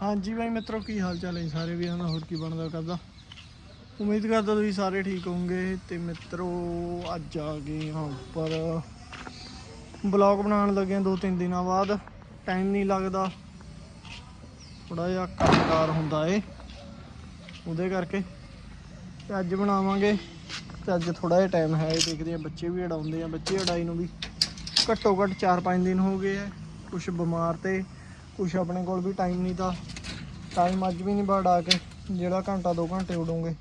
ਹਾਂਜੀ ਬਾਈ ਮਿੱਤਰੋ, ਕੀ ਹਾਲ ਚਾਲ ਹੈ ਜੀ ਸਾਰੇ ਵੀਰਾਂ ਦਾ? ਹੋਰ ਕੀ ਬਣਦਾ ਕਰਦਾ? ਉਮੀਦ ਕਰਦਾ ਤੁਸੀਂ ਸਾਰੇ ਠੀਕ ਹੋਵੋਗੇ ਤੇ ਮਿੱਤਰੋ, ਅੱਜ ਆ ਗਏ ਹਾਂ ਉੱਪਰ ਬਲੌਗ ਬਣਾਉਣ ਲੱਗੇ ਹਾਂ ਦੋ ਤਿੰਨ ਦਿਨਾਂ ਬਾਅਦ। ਟਾਈਮ ਨਹੀਂ ਲੱਗਦਾ। ਥੋੜਾ ਜਿਹਾ ਕੰਮਕਾਰ ਹੁੰਦਾ ਏ। ਉਹਦੇ ਕਰਕੇ ਤੇ ਅੱਜ ਬਣਾਵਾਂਗੇ। ਤੇ ਅੱਜ ਥੋੜਾ ਜਿਹਾ ਟਾਈਮ ਹੈ ਇਹ ਦੇਖਦੇ ਆ ਬੱਚੇ ਵੀ ਉਡਾਉਂਦੇ ਆ। ਬੱਚੇ ਉਡਾਈ ਨੂੰ ਵੀ ਘੱਟੋ ਘੱਟ 4-5 ਦਿਨ ਹੋ ਗਏ ਆ। ਕੁਝ ਬਿਮਾਰ ਤੇ ਕੁਛ ਆਪਣੇ ਕੋਲ ਵੀ ਟਾਈਮ ਨਹੀਂ ਤਾਂ ਟਾਈਮ ਅੱਜ ਵੀ ਨਹੀਂ ਬੜਾ ਕੇ, ਜਿਹੜਾ ਘੰਟਾ 2 ਘੰਟੇ ਉਡੋਂਗੇ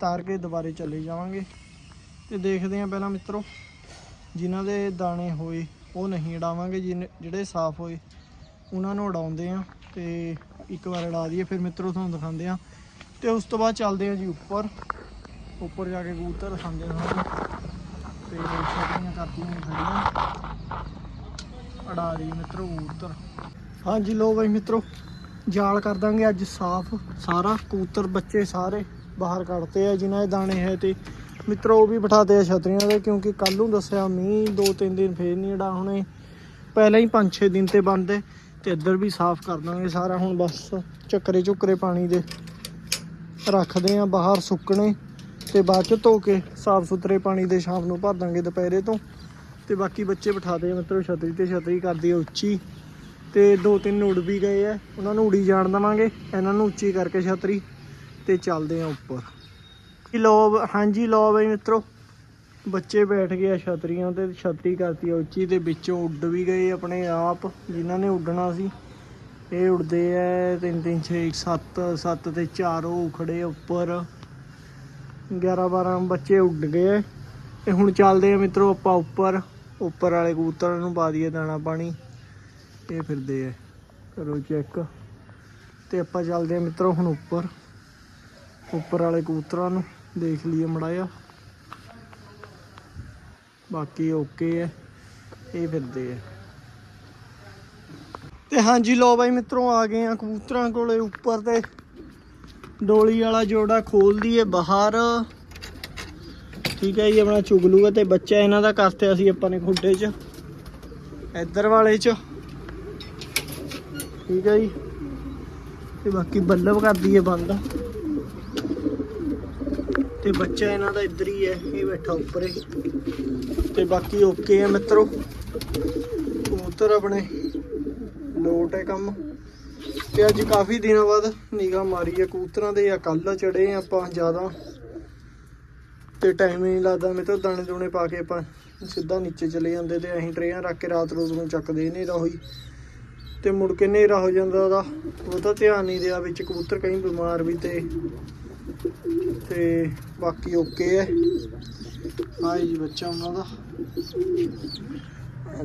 ਤਾਰ ਕੇ ਦੁਬਾਰੇ ਚਲੇ ਜਾਵਾਂਗੇ। ਤੇ ਦੇਖਦੇ ਆ ਪਹਿਲਾਂ ਮਿੱਤਰੋ, ਜਿਨ੍ਹਾਂ ਦੇ ਦਾਣੇ ਹੋਏ, ਉਹ ਨਹੀਂ ਉਡਾਵਾਂਗੇ, ਜਿਨ- ਜਿਹੜੇ ਸਾਫ਼ ਹੋਏ, ਉਹਨਾਂ ਨੂੰ ਉਡਾਉਂਦੇ ਆ ਤੇ ਇੱਕ ਵਾਰ ਉਡਾ ਦਈਏ, ਫਿਰ ਮਿੱਤਰੋ ਤੁਹਾਨੂੰ ਦਿਖਾਉਂਦੇ ਆ ਤੇ ਉਸ ਤੋਂ ਬਾਅਦ ਚੱਲਦੇ ਆ ਜੀ ਉੱਪਰ ਉੱਪਰ ਜਾ ਕੇ ਕਬੂਤਰ ਦਿਖਾਉਂਦੇ ਆ ਤੁਹਾਨੂੰ। ਤੇ ਛੋਟੀਆਂ ਕਰਤੀਆਂ ਖੜੀਆਂ। ਅੜਾ ਰਹੀ ਮਿੱਤਰੋ ਕਬੂਤਰ। ਹਾਂਜੀ ਲੋ ਬਾਈ ਮਿੱਤਰੋ, ਜਾਲ ਕਰ ਦਾਂਗੇ ਅੱਜ ਸਾਫ਼, ਸਾਰਾ, ਕਬੂਤਰ, ਬੱਚੇ ਸਾਰੇ ਬਾਹਰ ਕੱਢਤੇ ਆ, ਜਿਨ੍ਹਾਂ ਦੇ ਦਾਣੇ ਹੈ ਤੇ ਮਿੱਤਰੋ, ਉਹ ਵੀ ਬਿਠਾਤੇ ਆ ਛਤਰੀਆਂ ਦੇ, ਕਿਉਂਕਿ ਕੱਲ ਨੂੰ ਦੱਸਿਆ ਮੀਂਹ, ਦੋ ਤਿੰਨ ਦਿਨ ਫੇਰ ਨਹੀਂ ਅੜਾ ਹੁਣੇ। ਪਹਿਲਾਂ ਹੀ 5-6 ਦਿਨ ਤੇ ਬੰਦ ਹੈ, ਤੇ ਇੱਧਰ ਵੀ ਸਾਫ਼ ਕਰ ਦਾਂਗੇ ਸਾਰਾ, ਹੁਣ ਬਸ ਚੱਕਰੇ ਚੁੱਕਰੇ ਪਾਣੀ ਦੇ ਰੱਖਦੇ ਆ, ਬਾਹਰ ਸੁੱਕਣੇ, ਤੇ ਬਾਅਦ ਚ ਧੋ ਕੇ ਸਾਫ਼ ਸੁਥਰੇ ਪਾਣੀ ਦੇ ਸ਼ਾਮ ਨੂੰ ਭਰ ਦਾਂਗੇ ਦੁਪਹਿਰੇ ਤੋਂ। ਤੇ ਬਾਕੀ ਬੱਚੇ ਬਿਠਾਦੇ ਆ ਮਤਲਬ ਛਤਰੀ ਤੇ ਛਤਰੀ ਕਰਦੀ ਆ ਉੱਚੀ। ਤੇ ਦੋ ਤਿੰਨ ਉੜ ਵੀ ਗਏ ਆ। ਉਹਨਾਂ ਨੂੰ ਉੜੀ ਜਾਣ ਦਵਾਂਗੇ। ਇਹਨਾਂ ਨੂੰ ਉੱਚੀ ਕਰਕੇ ਛਤਰੀ ਤੇ ਚੱਲਦੇ ਆ ਉੱਪਰ। ਕੀ ਲੋ ਹਾਂਜੀ ਲੋ ਬਈ ਮਿੱਤਰੋ। ਬੱਚੇ ਬੈਠ ਗਏ ਆ ਛਤਰੀਆਂ ਤੇ, ਛਤਰੀ ਕਰਤੀ ਆ ਉੱਚੀ ਤੇ ਵਿੱਚੋਂ ਉੱਡ ਵੀ ਗਏ ਆਪਣੇ ਆਪ, ਜਿਨ੍ਹਾਂ ਨੇ ਉੱਡਣਾ ਸੀ। ਇਹ ਉੱਡਦੇ ਐ 3 3 6 7 7 ਤੇ 4 ਉਹ ਖੜੇ ਉੱਪਰ। 11 12 ਬੱਚੇ ਉੱਡ ਗਏ ਤੇ ਹੁਣ ਚੱਲਦੇ ਆ ਮਿੱਤਰੋ ਆਪਾਂ ਉੱਪਰ। ਉੱਪਰ ਵਾਲੇ ਕਬੂਤਰਾਂ ਨੂੰ ਪਾ ਦਈਏ ਦਾਣਾ ਪਾਣੀ। ਇਹ ਫਿਰਦੇ ਆ। ਕਰੋ ਚੈੱਕ ਤੇ ਆਪਾਂ ਚੱਲਦੇ ਆ ਮਿੱਤਰੋ ਹੁਣ ਉੱਪਰ। ਉੱਪਰ ਵਾਲੇ ਕਬੂਤਰਾਂ ਨੂੰ ਦੇਖ ਲਈਏ ਮੜਾਇਆ ਬਾਕੀ ਓਕੇ ਹੈ। ਇਹ ਫਿਰਦੇ ਆ। ਤੇ ਹਾਂਜੀ ਲੋ ਬਾਈ ਮਿੱਤਰੋ, ਆ ਗਏ ਆ ਕਬੂਤਰਾਂ ਕੋਲੇ ਉੱਪਰ ਤੇ। ਡੋਲੀ ਵਾਲਾ ਜੋੜਾ ਖੋਲਦੀ ਦਈਏ ਬਾਹਰ। ਠੀਕ ਹੈ ਜੀ, ਆਪਣਾ ਚੁਗਲੂਗਾ ਤੇ ਬੱਚਾ ਇਹਨਾਂ ਦਾ ਕਰਤੇ ਅਸੀਂ ਆਪਾਂ ਨੇ ਖੁੱਡੇ 'ਚ। ਇੱਧਰ ਵਾਲੇ 'ਚ। ਠੀਕ ਹੈ ਜੀ। ਤੇ ਬਾਕੀ ਬੱਲਬ ਕਰਦੀ ਹੈ ਬੰਦ। ਤੇ ਬੱਚਾ ਇਹਨਾਂ ਦਾ ਇੱਧਰ ਹੀ ਹੈ, ਇਹ ਬੈਠਾ ਉੱਪਰੇ। ਤੇ ਬਾਕੀ ਓਕੇ ਹੈ ਮਿੱਤਰੋ। ਕਬੂਤਰ ਆਪਣੇ ਲੋਟ ਹੈ ਕੰਮ। ਤੇ ਅੱਜ ਕਾਫੀ ਦਿਨਾਂ ਬਾਅਦ ਨਿਗਾਹ ਮਾਰੀ ਹੈ ਕਬੂਤਰਾਂ ਦੇ, ਆ ਕੱਲ ਚੜੇ ਆਪਾਂ ਜ਼ਿਆਦਾ। ਤੇ ਟਾਈਮ ਹੀ ਨਹੀਂ ਲੱਗਦਾ ਮੈਂ ਦਾਣੇ ਦੂਣੇ ਪਾ ਕੇ ਆਪਾਂ ਸਿੱਧਾ ਨੀਚੇ ਚਲੇ ਜਾਂਦੇ ਤੇ ਅਸੀਂ ਟਰੇਆਂ ਰੱਖ ਕੇ ਰਾਤ ਰੋਜ਼ ਨੂੰ ਚੱਕਦੇ ਹਨੇਰਾ ਹੋਈ ਤੇ ਮੁੜ ਕੇ ਹਨੇਰਾ ਹੋ ਜਾਂਦਾ ਉਹਦਾ। ਉਹਦਾ ਧਿਆਨ ਨਹੀਂ ਦਿਆ ਵਿੱਚ ਕਬੂਤਰ ਕਈ ਬਿਮਾਰ ਵੀ ਤੇ ਤੇ ਬਾਕੀ ਓਕੇ ਹੈ। ਆਏ ਜੀ ਬੱਚਾ ਉਹਨਾਂ ਦਾ।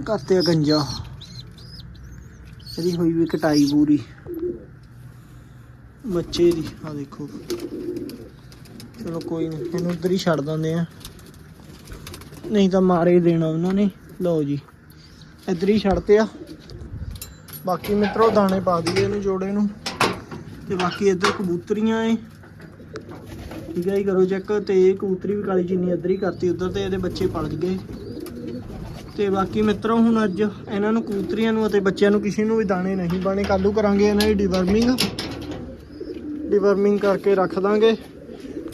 ਕਰਤੇ ਆ ਗੰਜਾ। ਇਹਦੀ ਹੋਈ ਵੀ ਕਟਾਈ ਪੂਰੀ। ਬੱਚੇ ਦੀ ਆ ਦੇਖੋ। ਚਲੋ ਕੋਈ ਨਹੀਂ ਇਹਨੂੰ ਉਧਰ ਹੀ ਛੱਡ ਦਿੰਦੇ ਆ। ਨਹੀਂ ਤਾਂ ਮਾਰੇ ਹੀ ਦੇਣਾ ਉਹਨਾਂ ਨੇ। ਲਓ ਜੀ, ਇੱਧਰ ਹੀ ਛੱਡਤੇ ਆ। ਬਾਕੀ ਮਿੱਤਰੋ ਦਾਣੇ ਪਾ ਦਈਏ ਇਹਨੂੰ ਜੋੜੇ ਨੂੰ। ਤੇ ਬਾਕੀ ਇੱਧਰ ਕਬੂਤਰੀਆਂ ਏ। ਠੀਕ ਹੈ ਜੀ, ਕਰੋ ਚੈੱਕ ਤੇ ਇਹ ਕਬੂਤਰੀ ਵੀ ਕਾਲੀ ਜਿੰਨੀ ਇੱਧਰ ਹੀ ਕਰਤੀ, ਉਧਰ ਤੇ ਇਹਦੇ ਬੱਚੇ ਪਲ ਗਏ। ਤੇ ਬਾਕੀ ਮਿੱਤਰੋ ਹੁਣ ਅੱਜ ਇਹਨਾਂ ਨੂੰ ਕਬੂਤਰੀਆਂ ਨੂੰ ਅਤੇ ਬੱਚਿਆਂ ਨੂੰ ਕਿਸੇ ਨੂੰ ਵੀ ਦਾਣੇ ਨਹੀਂ ਪਾਣੇ ਕੱਲੂ ਕਰਾਂਗੇ ਇਹਨਾਂ ਦੀ ਡਿਵਰਮਿੰਗ ਡਿਵਰਮਿੰਗ ਕਰਕੇ ਰੱਖ ਦਾਂਗੇ।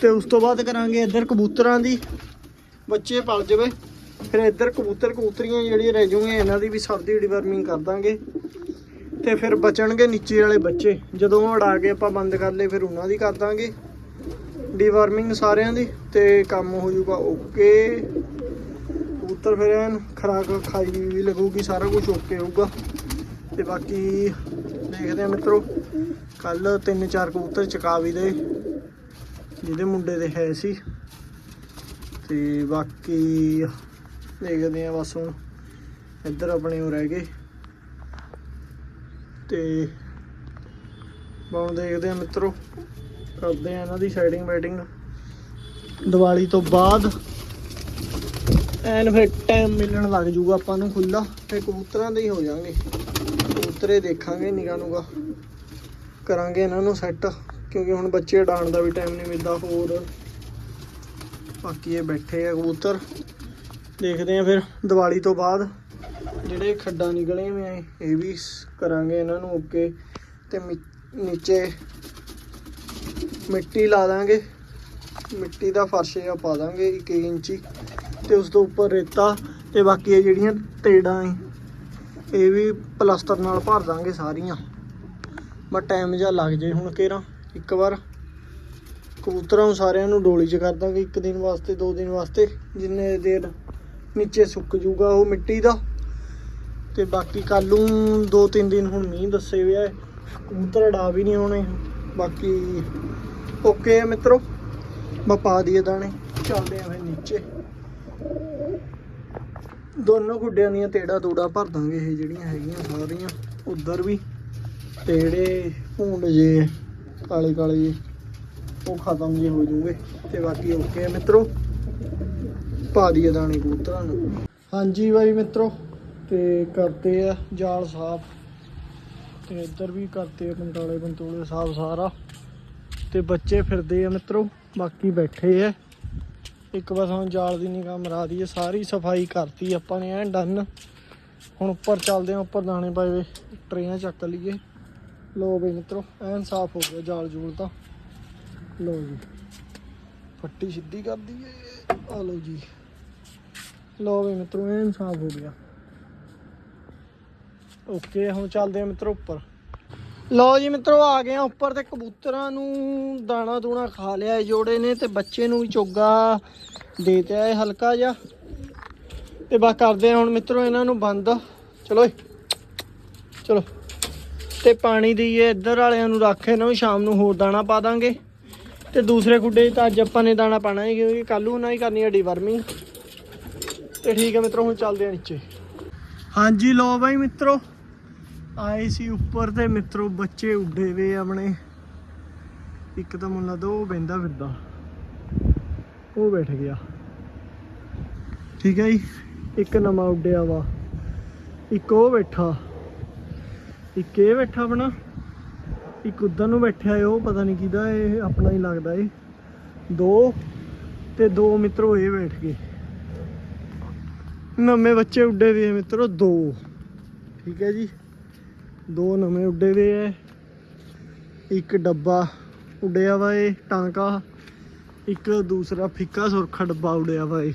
ਤੇ ਉਸ ਤੋਂ ਬਾਅਦ ਕਰਾਂਗੇ ਇੱਧਰ ਕਬੂਤਰਾਂ ਦੀ। ਬੱਚੇ ਪਲ ਜਵੇ। ਫਿਰ ਇੱਧਰ ਕਬੂਤਰ ਕਬੂਤਰੀਆਂ ਜਿਹੜੀਆਂ ਰਹਿ ਜੂਗੀਆਂ ਇਹਨਾਂ ਦੀ ਵੀ ਸਭ ਦੀ ਡਿਵਰਮਿੰਗ ਕਰ ਦਾਂਗੇ। ਤੇ ਫਿਰ ਬਚਣਗੇ ਨੀਚੇ ਵਾਲੇ ਬੱਚੇ। ਜਦੋਂ ਉਹ ਉਡਾ ਕੇ ਆਪਾਂ ਬੰਦ ਕਰ ਲਏ, ਫਿਰ ਉਹਨਾਂ ਦੀ ਕਰ ਦਾਂਗੇ। ਡਿਵਰਮਿੰਗ ਸਾਰਿਆਂ ਦੀ ਤੇ ਕੰਮ ਹੋ ਜਾਊਗਾ। ਓਕੇ ਕਬੂਤਰ ਫਿਰ ਐਨ ਖਰਾਕ ਖਾਈ ਵੀ ਲੱਗੂਗੀ, ਸਾਰਾ ਕੁਝ ਓਕੇ ਹੋਊਗਾ। ਤੇ ਬਾਕੀ ਦੇਖਦੇ ਆ ਮਿੱਤਰੋ, ਕੱਲ ਤਿੰਨ ਚਾਰ ਕਬੂਤਰ ਚਕਾ ਵੀ ਦੇ ਜਿਹਦੇ ਮੁੰਡੇ ਦੇ ਹੈ ਸੀ। ਤੇ ਬਾਕੀ ਦੇਖਦੇ ਆ ਬਸ ਹੁਣ ਇੱਧਰ ਆਪਣੇ ਉਹ ਰਹਿ ਗਏ। ਤੇ ਬਾਉਂ ਦੇਖਦੇ ਆ ਮਿੱਤਰੋ, ਕਰਦੇ ਆ ਇਹਨਾਂ ਦੀ ਸਾਈਡਿੰਗ ਬੈਟਿੰਗ ਦੀਵਾਲੀ ਤੋਂ ਬਾਅਦ ਐਨ ਫਿਰ ਟਾਈਮ ਮਿਲਣ ਲੱਗ ਜੂਗਾ ਆਪਾਂ ਨੂੰ ਖੁੱਲਾ ਤੇ ਕਬੂਤਰਾਂ ਦੇ ਹੀ ਹੋ ਜਾਣਗੇ। ਕਬੂਤਰੇ ਦੇਖਾਂਗੇ ਨਿਗਾਹ ਨੂਗਾ ਕਰਾਂਗੇ ਇਹਨਾਂ ਨੂੰ ਸੈੱਟ ਕਿਉਂਕਿ ਹੁਣ ਬੱਚੇ ਉਡਾਉਣ ਦਾ ਵੀ ਟਾਈਮ ਨਹੀਂ ਮਿਲਦਾ, ਹੋਰ ਬਾਕੀ ਇਹ ਬੈਠੇ ਆ ਕਬੂਤਰ। ਦੇਖਦੇ ਆ ਫਿਰ ਦੀਵਾਲੀ ਤੋਂ ਬਾਅਦ ਜਿਹੜੇ ਖੱਡਾਂ ਨਿਕਲੇ ਹੋਏ ਆ, ਇਹ ਵੀ ਕਰਾਂਗੇ ਇਹਨਾਂ ਨੂੰ ਓਕੇ ਤੇ ਮਿ- ਨੀਚੇ ਮਿੱਟੀ ਲਾ ਦਾਂਗੇ। ਮਿੱਟੀ ਦਾ ਫਰਸ਼ ਜਿਹਾ ਪਾ ਦਾਂਗੇ 1 ਇੰਚੀ ਤੇ ਉਸ ਤੋਂ ਉੱਪਰ ਰੇਤਾ ਤੇ ਬਾਕੀ ਇਹ ਜਿਹੜੀਆਂ ਤੇੜਾਂ ਏ, ਇਹ ਵੀ ਪਲਾਸਟਰ ਨਾਲ ਭਰ ਦਾਂਗੇ ਸਾਰੀਆਂ। ਬਸ ਟਾਈਮ ਜਿਹਾ ਲੱਗ ਜੇ ਹੁਣ ਕੇਰਾ, ਇੱਕ ਵਾਰ। ਕਬੂਤਰਾਂ ਨੂੰ ਸਾਰਿਆਂ ਨੂੰ ਡੋਲੀ 'ਚ ਕਰ ਦਾਂਗੇ, ਇੱਕ ਦਿਨ ਵਾਸਤੇ, ਦੋ ਦਿਨ ਵਾਸਤੇ, ਜਿੰਨੇ ਦੇਰ ਨੀਚੇ ਸੁੱਕ ਜੂਗਾ ਉਹ ਮਿੱਟੀ ਦਾ। ਤੇ ਬਾਕੀ ਕੱਲ ਨੂੰ ਦੋ ਤਿੰਨ ਦਿਨ ਹੁਣ ਮੀਂਹ ਦੱਸੇ ਹੋਇਆ ਕਬੂਤਰ ਡਾ ਵੀ ਨਹੀਂ ਹੋਣੇ। ਬਾਕੀ ਓਕੇ ਹੈ ਮਿੱਤਰੋ। ਮੈਂ ਪਾ ਦਈਏ ਦਾਣੇ। ਚੱਲਦੇ ਆ ਫਿਰ ਨੀਚੇ। ਦੋਨੋਂ ਗੁੱਡਿਆਂ ਦੀਆਂ ਤੇੜਾ ਤੂੜਾ ਭਰ ਦਾਂਗੇ ਇਹ ਜਿਹੜੀਆਂ ਹੈਗੀਆਂ ਸਾਰੀਆਂ। ਉਧਰ ਵੀ ਤੇ ਜਿਹੜੇ ਭੂੰਡ ਜੇ, ਕਾਲੇ ਕਾਲੇ ਜੇ, ਉਹ ਖਤਮ ਜੇ ਹੋ ਜੂਗੇ। ਤੇ ਬਾਕੀ ਓਕੇ ਹੈ ਮਿੱਤਰੋ। ਪਾ ਦਈਏ ਦਾਣੇ ਕਬੂਤਰਾਂ ਨੂੰ। ਹਾਂਜੀ ਬਾਈ ਮਿੱਤਰੋ। ਤੇ ਕਰਤੇ ਆ, ਜਾਲ ਸਾਫ਼। ਤੇ ਇੱਧਰ ਵੀ ਕਰਤੇ ਆ ਪੰਟਾਲੇ ਪੰਤੋਲੇ ਸਾਫ਼ ਸਾਰਾ। ਤੇ ਬੱਚੇ ਫਿਰਦੇ ਆ ਮਿੱਤਰੋ, ਬਾਕੀ ਬੈਠੇ ਆ। ਇੱਕ ਵਾਰ ਹੁਣ ਜਾਲ ਦੀ ਨਿਗਾਹ ਮਰਾ ਦਈਏ, ਸਾਰੀ ਸਫ਼ਾਈ ਕਰਤੀ ਆਪਾਂ ਨੇ ਐਨ ਡਨ। ਹੁਣ ਉੱਪਰ ਚੱਲਦੇ ਆ, ਉੱਪਰ ਦਾਣੇ ਪਾਏ ਵੇ ਟਰੇਆਂ ਚੱਕ ਲਈਏ। ਲੋ ਬਈ ਮਿੱਤਰੋ, ਐਨ ਸਾਫ਼ ਹੋ ਗਿਆ ਜਾਲ ਜੂਲ ਤਾਂ। ਲੋ ਜੀ, ਫੱਟੀ ਸਿੱਧੀ ਕਰ ਦਈਏ। ਆ ਲੋ ਜੀ। ਲੋ ਬਈ ਮਿੱਤਰੋ, ਐਨ ਸਾਫ਼ ਹੋ ਗਿਆ। ਓਕੇ, ਹੁਣ ਚੱਲਦੇ ਆ ਮਿੱਤਰੋ ਉੱਪਰ। ਲਓ ਜੀ ਮਿੱਤਰੋ, ਆ ਗਏ ਆ ਉੱਪਰ ਤੇ ਕਬੂਤਰਾਂ ਨੂੰ ਦਾਣਾ ਦੂਣਾ ਖਾ ਲਿਆ ਇਹ ਜੋੜੇ ਨੇ ਤੇ ਬੱਚੇ ਨੂੰ ਵੀ ਚੋਗਾ ਦੇ ਤੇ ਆਏ ਹਲਕਾ ਜਿਹਾ। ਤੇ ਬਾ ਕਰਦੇ ਆ ਹੁਣ ਮਿੱਤਰੋ ਇਹਨਾਂ ਨੂੰ ਬੰਦ। ਚਲੋ ਚਲੋ। ਤੇ ਪਾਣੀ ਦਈਏ ਇੱਧਰ ਵਾਲਿਆਂ ਨੂੰ ਰੱਖ ਇਹਨਾਂ ਨੂੰ, ਸ਼ਾਮ ਨੂੰ ਹੋਰ ਦਾਣਾ ਪਾ ਦਾਂਗੇ। ਤੇ ਦੂਸਰੇ ਖੁੱਡੇ ਤਾਂ ਅੱਜ ਆਪਾਂ ਨੇ ਦਾਣਾ ਪਾਣਾ ਹੈ, ਕਿਉਂਕਿ ਕੱਲ ਉਹਨਾਂ ਹੀ ਕਰਨੀ ਹੈ ਡੀਵਰਮਿੰਗ ਤੇ ਠੀਕ ਹੈ ਮਿੱਤਰੋ, ਹੁਣ ਚੱਲਦੇ ਆ ਨੀਚੇ। ਹਾਂਜੀ ਲੋ ਬਾਈ ਮਿੱਤਰੋ। ਆਏ ਸੀ ਉੱਪਰ ਤੇ ਮਿੱਤਰੋ ਬੱਚੇ ਉੱਡੇ ਵੇ ਆਪਣੇ। ਇੱਕ ਤਾਂ ਮੁੰਨਾ ਦੋ ਬੈੰਦਾ ਫਿਰਦਾ। ਉਹ ਬੈਠ ਗਿਆ। ਠੀਕ ਹੈ ਜੀ, ਇੱਕ ਨਵਾਂ ਉੱਡਿਆ ਵਾ। ਇੱਕ ਉਹ ਬੈਠਾ। ਇੱਕ ਇਹ ਬੈਠਾ ਆਪਣਾ। ਇੱਕ ਉਧਰ ਨੂੰ ਬੈਠਿਆ ਉਹ ਪਤਾ ਨਹੀਂ ਕਿਹਦਾ ਇਹ ਆਪਣਾ ਹੀ ਲੱਗਦਾ ਏ। ਦੋ ਤੇ ਦੋ ਮਿੱਤਰੋ ਇਹ ਬੈਠ ਗਏ। ਨਵੇਂ ਬੱਚੇ ਉੱਡੇ ਵੇ ਆ ਮਿੱਤਰੋ, ਦੋ। ਠੀਕ ਹੈ ਜੀ। ਦੋ ਨਵੇਂ ਉੱਡੇ ਵੇ ਐ। ਇੱਕ ਡੱਬਾ ਉੱਡਿਆ ਵਾ ਏ, ਟਾਂਕਾ। ਇੱਕ ਦੂਸਰਾ ਫਿੱਕਾ ਸੁਰਖਾ ਡੱਬਾ ਉੱਡਿਆ ਵਾ ਏ।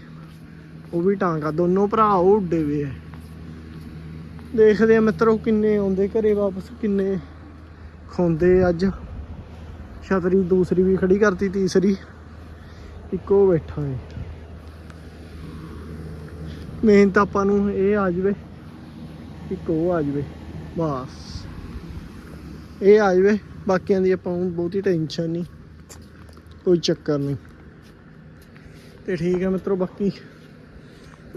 ਉਹ ਵੀ ਟਾਂਕਾ, ਦੋਨੋਂ ਭਰਾ ਉਹ ਉੱਡੇ ਵੇ ਐ। ਦੇਖਦੇ ਆ ਮਿੱਤਰੋ ਕਿੰਨੇ ਆਉਂਦੇ ਘਰੇ ਵਾਪਸ, ਕਿੰਨੇ ਖਾਂਦੇ ਅੱਜ। ਛਤਰੀ ਦੂਸਰੀ ਵੀ ਖੜੀ ਕਰਤੀ, ਤੀਸਰੀ। ਇੱਕ ਉਹ ਬੈਠਾ ਏ। ਮੇਨ ਤਾਂ ਆਪਾਂ ਨੂੰ ਇਹ ਆ ਜਵੇ, ਇੱਕ ਉਹ ਆ ਜਵੇ। ਬਸ। ਇਹ ਆ ਜਵੇ, ਬਾਕੀਆਂ ਦੀ ਆਪਾਂ ਨੂੰ ਬਹੁਤੀ ਟੈਨਸ਼ਨ ਨਹੀਂ। ਕੋਈ ਚੱਕਰ ਨਹੀਂ। ਤੇ ਠੀਕ ਹੈ ਮਿੱਤਰੋ, ਬਾਕੀ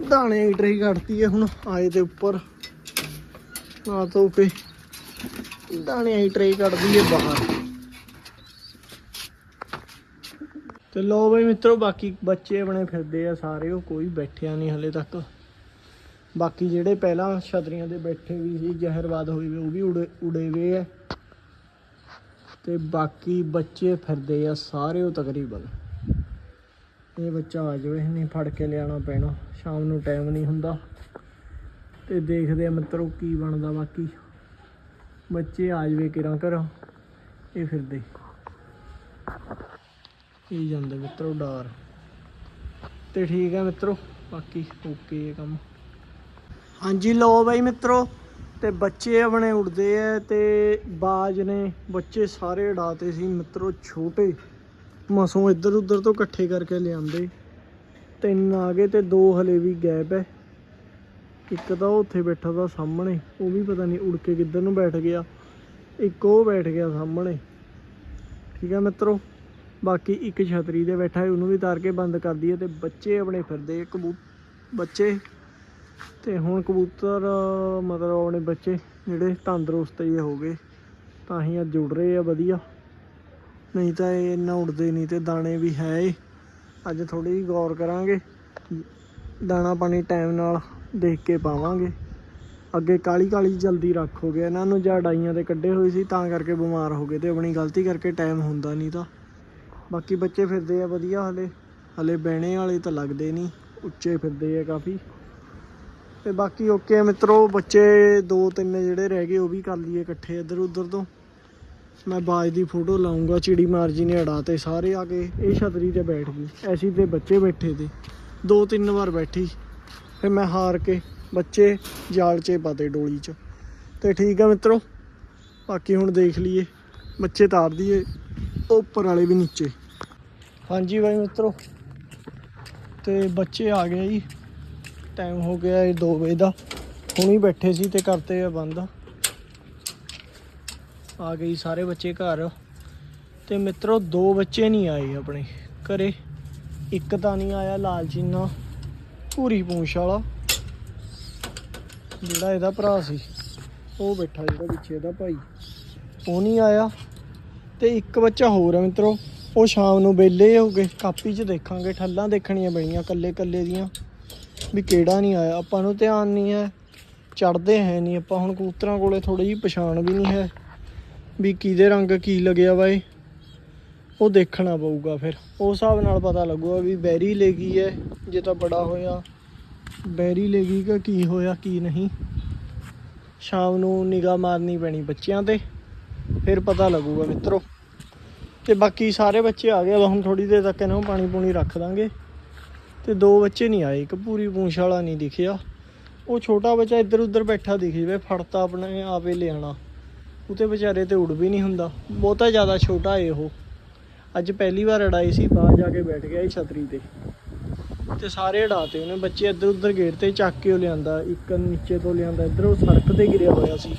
ਦਾਣੇ ਦੀ ਟਰੀ ਕੱਢਤੀ ਹੈ ਹੁਣ ਆਏ ਦੇ ਉੱਪਰ। ਨਾ ਧੋ ਕੇ ਦਾਣੇ ਦੀ ਟਰੇ ਕੱਢਦੀ ਹੈ ਬਾਹਰ। ਤੇ ਲੋ ਬਈ ਮਿੱਤਰੋ, ਬਾਕੀ ਬੱਚੇ ਆਪਣੇ ਫਿਰਦੇ ਆ ਸਾਰੇ, ਉਹ ਕੋਈ ਬੈਠਿਆ ਨਹੀਂ ਹਲੇ ਤੱਕ। ਬਾਕੀ ਜਿਹੜੇ ਪਹਿਲਾਂ ਛਤਰੀਆਂ ਦੇ ਬੈਠੇ ਵੀ ਸੀ, ਜ਼ਹਿਰਵਾਦ ਹੋਏ ਵੇ, ਉਹ ਵੀ ਉੜੇ ਉੜੇ ਵੇ ਆ। ਤੇ ਬਾਕੀ ਬੱਚੇ ਫਿਰਦੇ ਆ ਸਾਰੇ ਉਹ ਤਕਰੀਬਨ। ਇਹ ਬੱਚਾ ਆ ਜਾਵੇ ਨਹੀਂ ਫੜ ਕੇ ਲਿਆਣਾ ਪੈਣਾ। ਸ਼ਾਮ ਨੂੰ ਟਾਈਮ ਨਹੀਂ ਹੁੰਦਾ। ਤੇ ਦੇਖਦੇ ਆ ਮਿੱਤਰੋ ਕੀ ਬਣਦਾ ਬਾਕੀ। ਬੱਚੇ ਆ ਜਾਵੇ ਕਿਰਾਂ ਘਰ, ਇਹ ਫਿਰਦੇ। ਇਹ ਜਾਂਦੇ ਮਿੱਤਰੋ ਡਾਰ। ਤੇ ਠੀਕ ਹੈ ਮਿੱਤਰੋ, ਬਾਕੀ ਓਕੇ ਕੰਮ। ਹਾਂਜੀ ਲੋ ਬਾਈ ਮਿੱਤਰੋ, ਤੇ ਬੱਚੇ ਆਪਣੇ ਉੱਡਦੇ ਆ ਤੇ ਬਾਜ ਨੇ ਬੱਚੇ ਸਾਰੇ ਉਡਾਤੇ ਸੀ ਮਿੱਤਰੋ ਛੋਟੇ। ਮਸੋਂ ਇੱਧਰ ਉੱਧਰ ਤੋਂ ਇਕੱਠੇ ਕਰਕੇ ਲਿਆਂਦੇ। ਤਿੰਨ ਆ ਗਏ ਤੇ ਦੋ ਹਲੇ ਵੀ ਗੈਪ ਹੈ ਇੱਕ ਤਾਂ ਉਹ ਉੱਥੇ ਬੈਠਾ ਦਾ ਸਾਹਮਣੇ, ਉਹ ਵੀ ਪਤਾ ਨਹੀਂ ਉੜ ਕੇ ਕਿੱਧਰ ਨੂੰ ਬੈਠ ਗਿਆ। ਇੱਕ ਉਹ ਬੈਠ ਗਿਆ ਸਾਹਮਣੇ। ਠੀਕ ਹੈ ਮਿੱਤਰੋ? ਬਾਕੀ ਇੱਕ ਛਤਰੀ ਦੇ ਬੈਠਾ ਉਹਨੂੰ ਵੀ ਤਾਰ ਕੇ ਬੰਦ ਕਰ ਦਈਏ ਤੇ ਬੱਚੇ ਆਪਣੇ ਫਿਰਦੇ ਕਬੂ ਬੱਚੇ ਤੇ ਹੁਣ ਕਬੂਤਰ, ਮਤਲਬ ਆਪਣੇ ਬੱਚੇ ਜਿਹੜੇ ਤੰਦਰੁਸਤ ਜਿਹੇ ਹੋ ਗਏ, ਤਾਂ ਹੀ ਅੱਜ ਜੁੜ ਰਹੇ ਆ, ਵਧੀਆ। ਨਹੀਂ ਤਾਂ ਇਹ ਇੰਨਾ ਉੜਦੇ ਨਹੀਂ ਤੇ ਦਾਣੇ ਵੀ ਹੈ ਅੱਜ ਥੋੜੀ ਜਿਹੀ ਗੌਰ ਕਰਾਂਗੇ। ਦਾਣਾ ਪਾਣੀ ਟਾਈਮ ਨਾਲ ਦੇਖ ਕੇ ਪਾਵਾਂਗੇ। ਅੱਗੇ ਕਾਲੀ ਕਾਲੀ ਜਲਦੀ ਰੱਖ ਹੋ ਗਿਆ। ਇਹਨਾਂ ਨੂੰ ਜਾਂ ਡਾਈਆਂ ਦੇ ਕੱਢੇ ਹੋਏ ਸੀ, ਤਾਂ ਕਰਕੇ ਬਿਮਾਰ ਹੋ ਗਏ ਤੇ ਆਪਣੀ ਗਲਤੀ ਕਰਕੇ ਟਾਈਮ ਹੁੰਦਾ ਨਹੀਂ ਤਾਂ। ਬਾਕੀ ਬੱਚੇ ਫਿਰਦੇ ਆ ਵਧੀਆ ਹਲੇ। ਹਲੇ ਬਹਿਣੇ ਵਾਲੇ ਤਾਂ ਲੱਗਦੇ ਨਹੀਂ। ਉੱਚੇ ਫਿਰਦੇ ਆ ਕਾਫੀ। ਤੇ ਬਾਕੀ ਓਕੇ ਆ ਮਿੱਤਰੋ, ਬੱਚੇ ਦੋ ਤਿੰਨ ਜਿਹੜੇ ਰਹਿ ਗਏ, ਉਹ ਵੀ ਕਰ ਲਈਏ ਇਕੱਠੇ ਇੱਧਰ ਉੱਧਰ ਤੋਂ। ਮੈਂ ਬਾਜ ਦੀ ਫੋਟੋ ਲਾਉਂਗਾ ਚਿੜੀ ਮਾਰ ਜੀ ਨੇ ਅੜਾ ਤੇ ਸਾਰੇ ਆ ਕੇ ਇਹ ਛਤਰੀ ਤੇ ਬੈਠ ਗਈ ਐਸੀ ਤੇ ਬੱਚੇ ਬੈਠੇ ਤੇ। ਦੋ ਤਿੰਨ ਵਾਰ ਬੈਠੀ। ਫਿਰ ਮੈਂ ਹਾਰ ਕੇ ਬੱਚੇ ਜਾਲ 'ਚ ਪਾਤੇ ਡੋਲੀ 'ਚ। ਤੇ ਠੀਕ ਆ ਮਿੱਤਰੋ, ਬਾਕੀ ਹੁਣ ਦੇਖ ਲਈਏ। ਬੱਚੇ ਤਾਰ ਦਈਏ ਉਹ ਉੱਪਰ ਵਾਲੇ ਵੀ ਨੀਚੇ। ਹਾਂਜੀ ਬਾਈ ਮਿੱਤਰੋ, ਤੇ ਬੱਚੇ ਆ ਗਏ ਜੀ। ਟਾਈਮ ਹੋ ਗਿਆ ਇਹ 2 ਵਜੇ ਦਾ। ਹੁਣੀ ਬੈਠੇ ਸੀ ਤੇ ਕਰਤੇ ਆ ਬੰਦ। ਆ ਗਈ ਸਾਰੇ ਬੱਚੇ ਘਰ। ਤੇ ਮਿੱਤਰੋ, ਦੋ ਬੱਚੇ ਨਹੀਂ ਆਏ ਆਪਣੇ। ਘਰੇ ਇੱਕ ਤਾਂ ਨਹੀਂ ਆਇਆ ਲਾਲਚੀਨਾ ਪੂਰੀ ਪੂੰਛ ਵਾਲਾ। ਜਿਹੜਾ ਇਹਦਾ ਭਰਾ ਸੀ, ਉਹ ਬੈਠਾ ਜਿਹੜਾ ਪਿੱਛੇ ਇਹਦਾ ਭਾਈ। ਉਹ ਨਹੀਂ ਆਇਆ। ਤੇ ਇੱਕ ਬੱਚਾ ਹੋਰ ਹੈ ਮਿੱਤਰੋ, ਉਹ ਸ਼ਾਮ ਨੂੰ ਵਿਹਲੇ ਹੋ ਗਏ ਕਾਪੀ 'ਚ ਦੇਖਾਂਗੇ, ਠੱਲਾਂ ਦੇਖਣੀਆਂ ਪੈਣੀਆਂ ਕੱਲੇ ਕੱਲੇ ਦੀਆਂ। ਵੀ ਕਿਹੜਾ ਨਹੀਂ ਆਇਆ। ਆਪਾਂ ਨੂੰ ਧਿਆਨ ਨਹੀਂ ਹੈ। ਚੜਦੇ ਹੈ ਨਹੀਂ ਆਪਾਂ। ਹੁਣ ਕਬੂਤਰਾਂ ਕੋਲੇ ਥੋੜੀ ਜਿਹੀ ਪਛਾਣ ਵੀ ਨਹੀਂ ਹੈ ਵੀ ਕਿਹਦੇ ਰੰਗ ਕੀ ਲੱਗਿਆ ਵਾ ਇਹ। ਉਹ ਦੇਖਣਾ ਪਊਗਾ ਫਿਰ। ਉਸ ਹਿਸਾਬ ਨਾਲ ਪਤਾ ਲੱਗੂਗਾ ਵੀ ਬੈਰੀ ਲੈ ਗਈ ਹੈ। ਜੇ ਤਾਂ ਬੜਾ ਹੋਇਆ। ਬੈਰੀ ਲੈ ਗਈ ਕਿ ਕੀ ਹੋਇਆ, ਕੀ ਨਹੀਂ। ਸ਼ਾਮ ਨੂੰ ਨਿਗਾਹ ਮਾਰਨੀ ਪੈਣੀ ਬੱਚਿਆਂ ਤੇ। ਫਿਰ ਪਤਾ ਲੱਗੂਗਾ ਮਿੱਤਰੋ। ਤੇ ਬਾਕੀ ਸਾਰੇ ਬੱਚੇ ਆ ਗਏ। ਵਾ ਹੁਣ ਥੋੜੀ ਦੇਰ ਤੱਕ ਇਹਨਾਂ ਨੂੰ ਪਾਣੀ ਪੂਣੀ ਰੱਖ ਦਾਂਗੇ। ਤੇ ਦੋ ਬੱਚੇ ਨਹੀਂ ਆਏ, ਇੱਕ ਪੂਰੀ ਪੂੰਛ ਵਾਲਾ ਨਹੀਂ ਦਿਖਿਆ। ਉਹ ਛੋਟਾ ਬੱਚਾ ਇੱਧਰ ਉੱਧਰ ਬੈਠਾ ਦਿਖੀ ਜਵੇ ਫੜਤਾ ਆਪਣੇ ਆਪੇ ਲਿਆਣਾ ਉਤੇ ਵਿਚਾਰੇ ਤੇ ਉੜ ਵੀ ਨਹੀਂ ਹੁੰਦਾ। ਬਹੁਤਾ ਜ਼ਿਆਦਾ ਛੋਟਾ ਏ ਉਹ। ਅੱਜ ਪਹਿਲੀ ਵਾਰ ਅੜਾਈ ਸੀ, ਬਾਹਰ ਜਾ ਕੇ ਬੈਠ ਗਿਆ ਇਹ ਛਤਰੀ ਤੇ। ਤੇ ਸਾਰੇ ਅੜਾਤੇ ਉਹਨੇ। ਬੱਚੇ ਇੱਧਰ ਉੱਧਰ ਗੇੜ ਤੇ ਚੱਕ ਕੇ ਉਹ ਲਿਆਂਦਾ, ਇੱਕ ਨੀਚੇ ਤੋਂ ਲਿਆਂਦਾ, ਇੱਧਰ ਉਹ ਸੜਕ ਤੇ ਗਿਰਿਆ ਹੋਇਆ ਸੀ।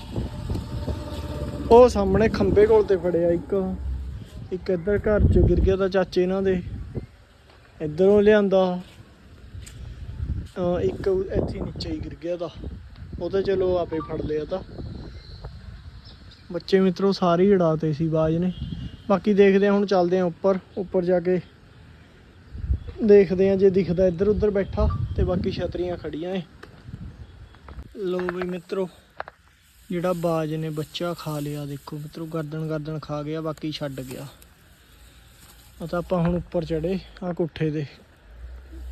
ਉਹ ਸਾਹਮਣੇ ਖੰਬੇ ਕੋਲ ਤੇ ਫੜਿਆ ਇੱਕ। ਇੱਕ ਇੱਧਰ ਘਰ ਚ ਗਿਰ ਗਿਆ ਤਾਂ ਚਾਚੇ ਇਹਨਾਂ ਦੇ। ਇੱਧਰੋਂ ਲਿਆਂਦਾ। ਇੱਕ ਇੱਥੇ ਨੀਚੇ ਹੀ ਗਿਰ ਗਿਆ ਤਾਂ ਉਹ ਤਾਂ ਚਲੋ ਆਪੇ ਫੜ ਲਿਆ ਤਾਂ। ਬੱਚੇ ਮਿੱਤਰੋ, ਸਾਰੇ ਹੀ ਉਡਾਤੇ ਸੀ ਬਾਜ ਨੇ। ਬਾਕੀ ਦੇਖਦੇ ਆ ਹੁਣ ਚੱਲਦੇ ਆ ਉੱਪਰ। ਉੱਪਰ ਜਾ ਕੇ ਦੇਖਦੇ ਆ ਜੇ ਦਿਖਦਾ ਇੱਧਰ ਉੱਧਰ ਬੈਠਾ ਤੇ ਬਾਕੀ ਛਤਰੀਆਂ ਖੜੀਆਂ ਏ ਲੋ ਬਈ ਮਿੱਤਰੋ, ਜਿਹੜਾ ਬਾਜ ਨੇ ਬੱਚਾ ਖਾ ਲਿਆ, ਦੇਖੋ ਮਿੱਤਰੋ ਗਰਦਨ ਗਰਦਨ ਖਾ ਗਿਆ, ਬਾਕੀ ਛੱਡ ਗਿਆ। ਆ ਤਾਂ ਆਪਾਂ ਹੁਣ ਉੱਪਰ ਚੜੇ ਆ ਕੋਠੇ ਦੇ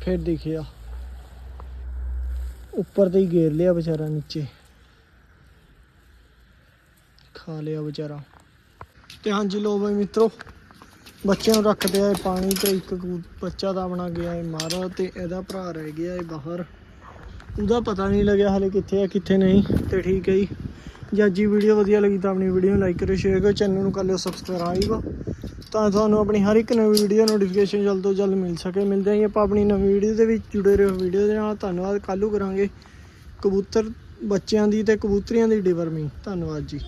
ਫਿਰ ਦਿਖਿਆ। ਉੱਪਰ ਤੇ ਹੀ ਗੇਰ ਲਿਆ ਵਿਚਾਰਾ ਨੀਚੇ। ਖਾ ਲਿਆ ਵਿਚਾਰਾ। ਤੇ ਹਾਂਜੀ ਲੋ ਬਈ ਮਿੱਤਰੋ, ਬੱਚਿਆਂ ਨੂੰ ਰੱਖਦੇ ਆ ਪਾਣੀ ਤੇ ਇੱਕ ਬੱਚਾ ਦਾ ਬਣਾ ਗਿਆ ਇਹ ਮਾਰਾ ਤੇ ਇਹਦਾ ਭਰਾ ਰਹਿ ਗਿਆ ਇਹ ਬਾਹਰ। ਉਹਦਾ ਪਤਾ ਨਹੀਂ ਲੱਗਿਆ ਹਲੇ ਕਿੱਥੇ ਆ, ਕਿੱਥੇ ਨਹੀਂ ਤੇ ਠੀਕ ਹੈ ਜੀ। ਜੇ ਅੱਜ ਦੀ ਵੀਡੀਓ ਵਧੀਆ ਲੱਗੀ ਤਾਂ ਆਪਣੀ ਵੀਡੀਓ ਨੂੰ ਲਾਈਕ ਕਰੋ ਸ਼ੇਅਰ ਕਰੋ ਚੈਨਲ ਨੂੰ ਕਰ ਲਿਓ ਸਬਸਕ੍ਰਾਈਬ ਤਾਂ ਤੁਹਾਨੂੰ ਆਪਣੀ ਹਰ ਇੱਕ ਨਵੀਂ ਵੀਡੀਓ ਨੋਟੀਫਿਕੇਸ਼ਨ ਜਲਦ ਤੋਂ ਜਲਦ ਮਿਲ ਸਕੇ। ਮਿਲਦੇ ਹਾਂ ਆਪਾਂ ਆਪਣੀ ਨਵੀਂ ਵੀਡੀਓ ਦੇ ਵਿੱਚ ਜੁੜੇ ਰਹੋ। ਵੀਡੀਓ ਦੇ ਨਾਲ ਧੰਨਵਾਦ। ਕੱਲ੍ਹ ਕਰਾਂਗੇ ਕਬੂਤਰ ਬੱਚਿਆਂ ਦੀ ਤੇ ਕਬੂਤਰੀਆਂ ਦੀ ਡਿਵਰਮਿੰਗ ਧੰਨਵਾਦ ਜੀ।